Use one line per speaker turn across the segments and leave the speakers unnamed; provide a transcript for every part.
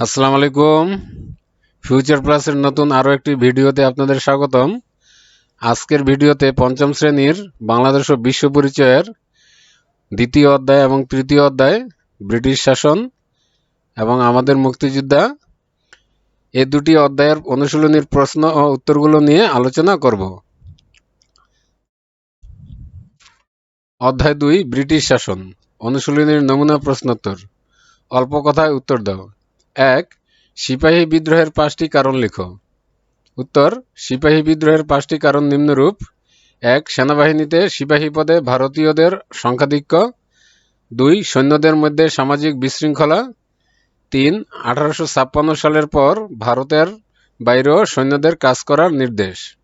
আসসালামু আলাইকুম। ফিউচার প্লাসের নতুন আরও একটি ভিডিওতে আপনাদের স্বাগতম। আজকের ভিডিওতে পঞ্চম শ্রেণির বাংলাদেশ ও বিশ্ব পরিচয়ের দ্বিতীয় অধ্যায় এবং তৃতীয় অধ্যায়, ব্রিটিশ শাসন এবং আমাদের মুক্তিযোদ্ধা এ দুটি অধ্যায়ের অনুশীলনীর প্রশ্ন ও উত্তরগুলো নিয়ে আলোচনা করব। অধ্যায় দুই, ব্রিটিশ শাসন। অনুশীলনীর নমুনা প্রশ্নোত্তর। অল্প কথায় উত্তর দাও। এক, সিপাহী বিদ্রোহের পাঁচটি কারণ লেখো। উত্তর, সিপাহী বিদ্রোহের পাঁচটি কারণ নিম্নরূপ। এক, সেনাবাহিনীতে সিপাহী পদে ভারতীয়দের সংখ্যাধিক্য। দুই, সৈন্যদের মধ্যে সামাজিক বিশৃঙ্খলা। তিন, আঠারোশো ছাপ্পান্ন সালের পর ভারতের বাইরেও সৈন্যদের কাজ করার নির্দেশ।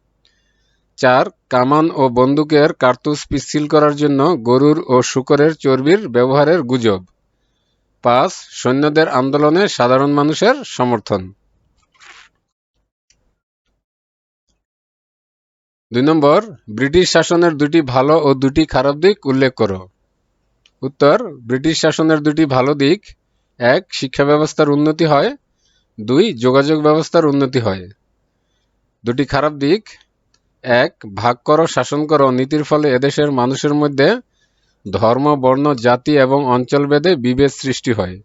চার, কামান ও বন্দুকের কার্তুজ পিচ্ছিল করার জন্য গরুর ও শূকরের চর্বির ব্যবহারের গুজব। পাঁচ সৈন্যদের আন্দোলনে সাধারণ মানুষের সমর্থন। দুই নম্বর, ব্রিটিশ শাসনের দুটি ভালো ও দুটি খারাপ দিক উল্লেখ করো। উত্তর, ব্রিটিশ শাসনের দুটি ভালো দিক, এক, শিক্ষা ব্যবস্থার উন্নতি হয়, দুই, যোগাযোগ ব্যবস্থার উন্নতি হয়। দুটি খারাপ দিক, এক, ভাগ করো, শাসন করো, নীতির ফলে এদেশের মানুষের মধ্যে ধর্ম, বর্ণ, জাতি এবং অঞ্চলভেদে বিভেদ সৃষ্টি হয়।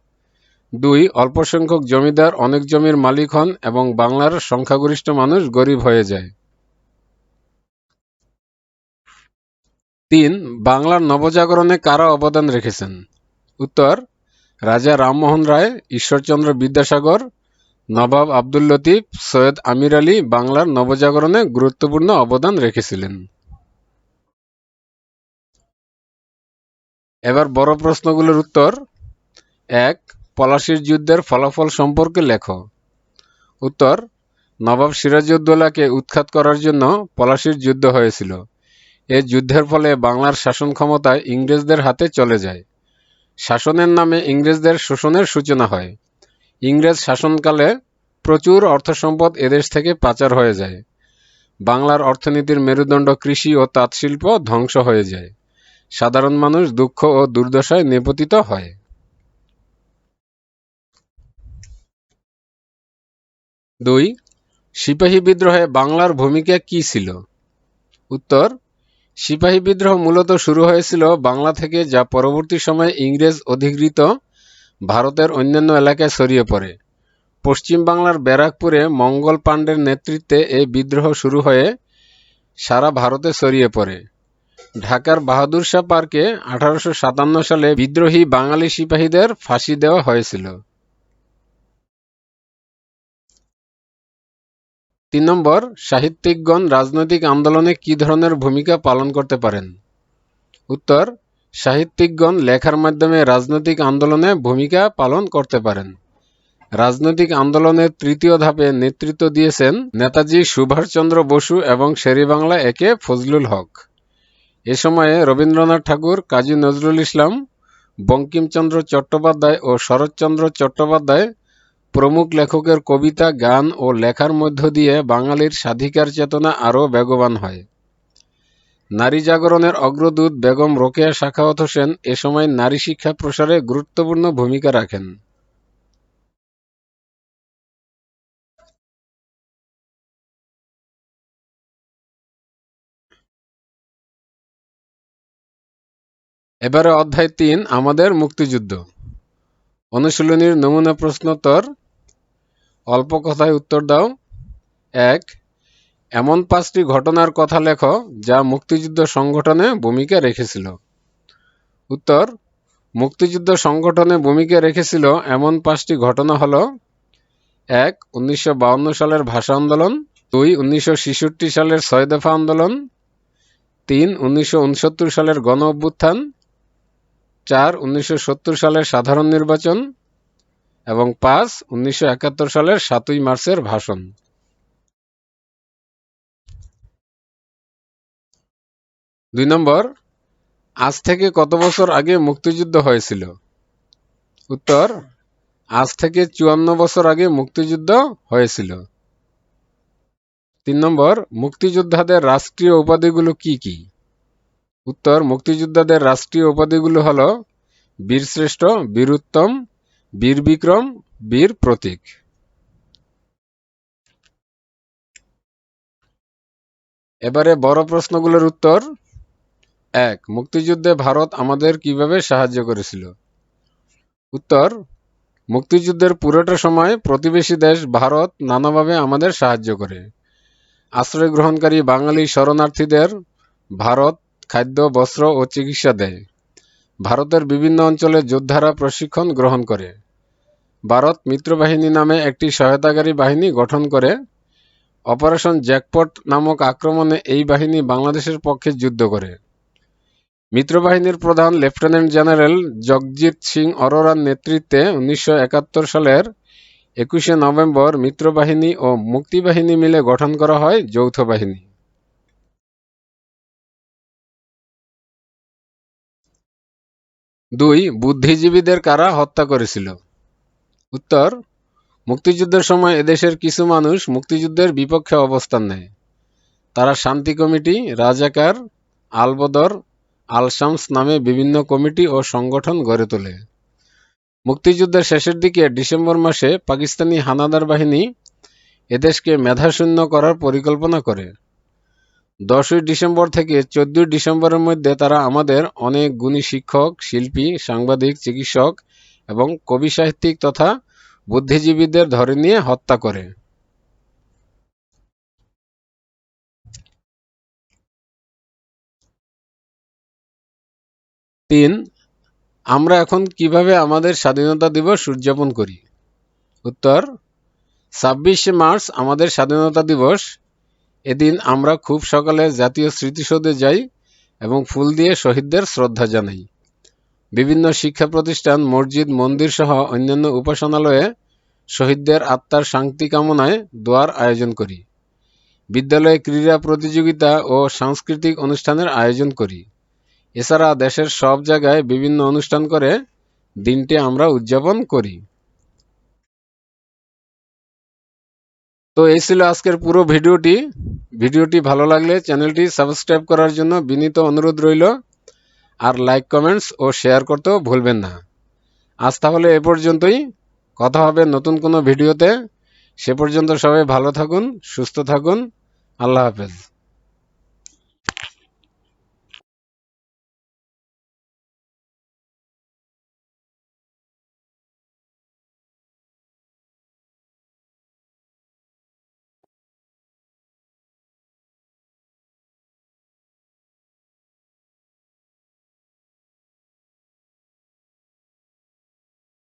দুই অল্প সংখ্যক জমিদার অনেক জমির মালিক হন এবং বাংলার সংখ্যাগরিষ্ঠ মানুষ গরিব হয়ে যায়। তিন, বাংলার নবজাগরণে কারা অবদান রেখেছেন? উত্তর, রাজা রামমোহন রায়, ঈশ্বরচন্দ্র বিদ্যাসাগর, নবাব আব্দুল লতিফ, সৈয়দ আমির আলী বাংলার নবজাগরণে গুরুত্বপূর্ণ অবদান রেখেছিলেন। এবার বড় প্রশ্নগুলোর উত্তর। এক, পলাশির যুদ্ধের ফলাফল সম্পর্কে লেখো। উত্তর, নবাব সিরাজউদ্দৌলাকে উৎখাত করার জন্য পলাশির যুদ্ধ হয়েছিল। এ যুদ্ধের ফলে বাংলার শাসন ক্ষমতা ইংরেজদের হাতে চলে যায়। শাসনের নামে ইংরেজদের শোষণের সূচনা হয়। ইংরেজ শাসনকালে প্রচুর অর্থ সম্পদ এদেশ থেকে পাচার হয়ে যায়। বাংলার অর্থনীতির মেরুদণ্ড কৃষি ও তাঁতশিল্প ধ্বংস হয়ে যায়। সাধারণ মানুষ দুঃখ ও দুর্দশায় নিপতিত হয়। দুই, সিপাহী বিদ্রোহে বাংলার ভূমিকা কি ছিল? উত্তর, সিপাহী বিদ্রোহ মূলত শুরু হয়েছিল বাংলা থেকে যা পরবর্তী সময়ে ইংরেজ অধিকৃত ভারতের অন্যান্য এলাকায় ছড়িয়ে পড়ে। পশ্চিম বাংলার ব্যারাকপুরে মঙ্গল পাণ্ডের নেতৃত্বে এই বিদ্রোহ শুরু হয়ে সারা ভারতে ছড়িয়ে পড়ে। ঢাকার বাহাদুর শাহ পার্কে আঠারোশো সাতান্ন সালে বিদ্রোহী বাঙালি সিপাহীদের ফাঁসি দেওয়া হয়েছিল। তিন নম্বর, সাহিত্যিকগণ রাজনৈতিক আন্দোলনে কি ধরনের ভূমিকা পালন করতে পারেন? উত্তর, সাহিত্যিকগণ লেখার মাধ্যমে রাজনৈতিক আন্দোলনে ভূমিকা পালন করতে পারেন। রাজনৈতিক আন্দোলনের তৃতীয় ধাপে নেতৃত্ব দিয়েছেন নেতাজি সুভাষচন্দ্র বসু এবং শেরেবাংলা একে ফজলুল হক। এ সময়ে রবীন্দ্রনাথ ঠাকুর, কাজী নজরুল ইসলাম, বঙ্কিমচন্দ্র চট্টোপাধ্যায় ও শরৎচন্দ্র চট্টোপাধ্যায় প্রমুখ লেখকের কবিতা, গান ও লেখার মধ্য দিয়ে বাঙালির স্বাধিকার চেতনা আরও বেগবান হয়। নারী জাগরণের অগ্রদূত বেগম রোকেয়া সাখাওয়াত হোসেন এ সময় নারী শিক্ষা প্রসারে গুরুত্বপূর্ণ ভূমিকা রাখেন। এবারে অধ্যায় তিন, আমাদের মুক্তিযুদ্ধ। অনুশীলনীর নমুনা প্রশ্নোত্তর অল্প কথায় উত্তর দাও। এক, এমন পাঁচটি ঘটনার কথা লেখো যা মুক্তিযুদ্ধ সংগঠনে ভূমিকা রেখেছিল। উত্তর, মুক্তিযুদ্ধ সংগঠনে ভূমিকা রেখেছিল এমন পাঁচটি ঘটনা হল, এক, উনিশশো সালের ভাষা আন্দোলন, দুই, উনিশশো সালের ছয় দফা আন্দোলন, তিন, উনিশশো সালের গণ অভ্যুত্থান চার উনিশশো সালের সাধারণ নির্বাচন এবং পাঁচ উনিশশো সালের সাতই মার্চের ভাষণ। দুই নম্বর, আজ থেকে কত বছর আগে মুক্তিযুদ্ধ হয়েছিল? উত্তর, আজ থেকে চুয়ান্ন বছর আগে মুক্তিযুদ্ধ হয়েছিল। তিন নম্বর, মুক্তিযোদ্ধাদের রাষ্ট্রীয় উপাধিগুলো কি কি? উত্তর, মুক্তিযোদ্ধাদের রাষ্ট্রীয় উপাধিগুলো হল বীরশ্রেষ্ঠ, বীরুত্তম বীর বিক্রম বীর প্রতীক। এবারে বড় প্রশ্নগুলোর উত্তর। এক, মুক্তিযুদ্ধে ভারত আমাদের কীভাবে সাহায্য করেছিল? উত্তর, মুক্তিযুদ্ধের পুরোটা সময় প্রতিবেশী দেশ ভারত নানাভাবে আমাদের সাহায্য করে। আশ্রয় গ্রহণকারী বাঙালি শরণার্থীদের ভারত খাদ্য, বস্ত্র ও চিকিৎসা দেয়। ভারতের বিভিন্ন অঞ্চলে যোদ্ধারা প্রশিক্ষণ গ্রহণ করে। ভারত মিত্রবাহিনী নামে একটি সহায়তাকারী বাহিনী গঠন করে। অপারেশন জ্যাকপট নামক আক্রমণে এই বাহিনী বাংলাদেশের পক্ষে যুদ্ধ করে। মিত্রবাহিনীর প্রধান লেফটেন্যান্ট জেনারেল জগজিৎ সিং অরোরার নেতৃত্বে উনিশশো একাত্তর সালের একুশে নভেম্বর মিত্রবাহিনী ও মুক্তিবাহিনী মিলে গঠন করা হয় যৌথ বাহিনী। দুই, বুদ্ধিজীবীদের কারা হত্যা করেছিল? উত্তর, মুক্তিযুদ্ধের সময় এদেশের কিছু মানুষ মুক্তিযুদ্ধের বিপক্ষে অবস্থান নেয়। তারা শান্তি কমিটি, রাজাকার, আলবদর আল শামস নামে বিভিন্ন কমিটি ও সংগঠন গড়ে তোলে। মুক্তিযুদ্ধের শেষের দিকে ডিসেম্বর মাসে পাকিস্তানি হানাদার বাহিনী এদেশকে মেধাশূন্য করার পরিকল্পনা করে। দশই ডিসেম্বর থেকে চোদ্দই ডিসেম্বরের মধ্যে তারা আমাদের অনেক গুণী শিক্ষক, শিল্পী, সাংবাদিক, চিকিৎসক এবং কবি সাহিত্যিক তথা বুদ্ধিজীবীদের ধরে নিয়ে হত্যা করে। তিন, আমরা এখন কীভাবে আমাদের স্বাধীনতা দিবস উদযাপন করি? উত্তর, ছাব্বিশে মার্চ আমাদের স্বাধীনতা দিবস এদিন আমরা খুব সকালে জাতীয় স্মৃতিসৌধে যাই এবং ফুল দিয়ে শহীদদের শ্রদ্ধা জানাই। বিভিন্ন শিক্ষা প্রতিষ্ঠান, মসজিদ, মন্দির সহ অন্যান্য উপাসনালয়ে শহীদদের আত্মার শান্তি কামনায় দোয়ার আয়োজন করি। বিদ্যালয়ে ক্রীড়া প্রতিযোগিতা ও সাংস্কৃতিক অনুষ্ঠানের আয়োজন করি। এছাড়া দেশের সব জায়গায় বিভিন্ন অনুষ্ঠান করে দিনটি আমরা উদযাপন করি। তো এই ছিল আজকের পুরো ভিডিওটি। ভিডিওটি ভালো লাগলে চ্যানেলটি সাবস্ক্রাইব করার জন্য বিনীত অনুরোধ রইল। আর লাইক, কমেন্টস ও শেয়ার করতেও ভুলবেন না। আজ তাহলে এ পর্যন্তই। কথা হবে নতুন কোনো ভিডিওতে। সে পর্যন্ত সবাই ভালো থাকুন, সুস্থ থাকুন। আল্লাহ হাফেজ।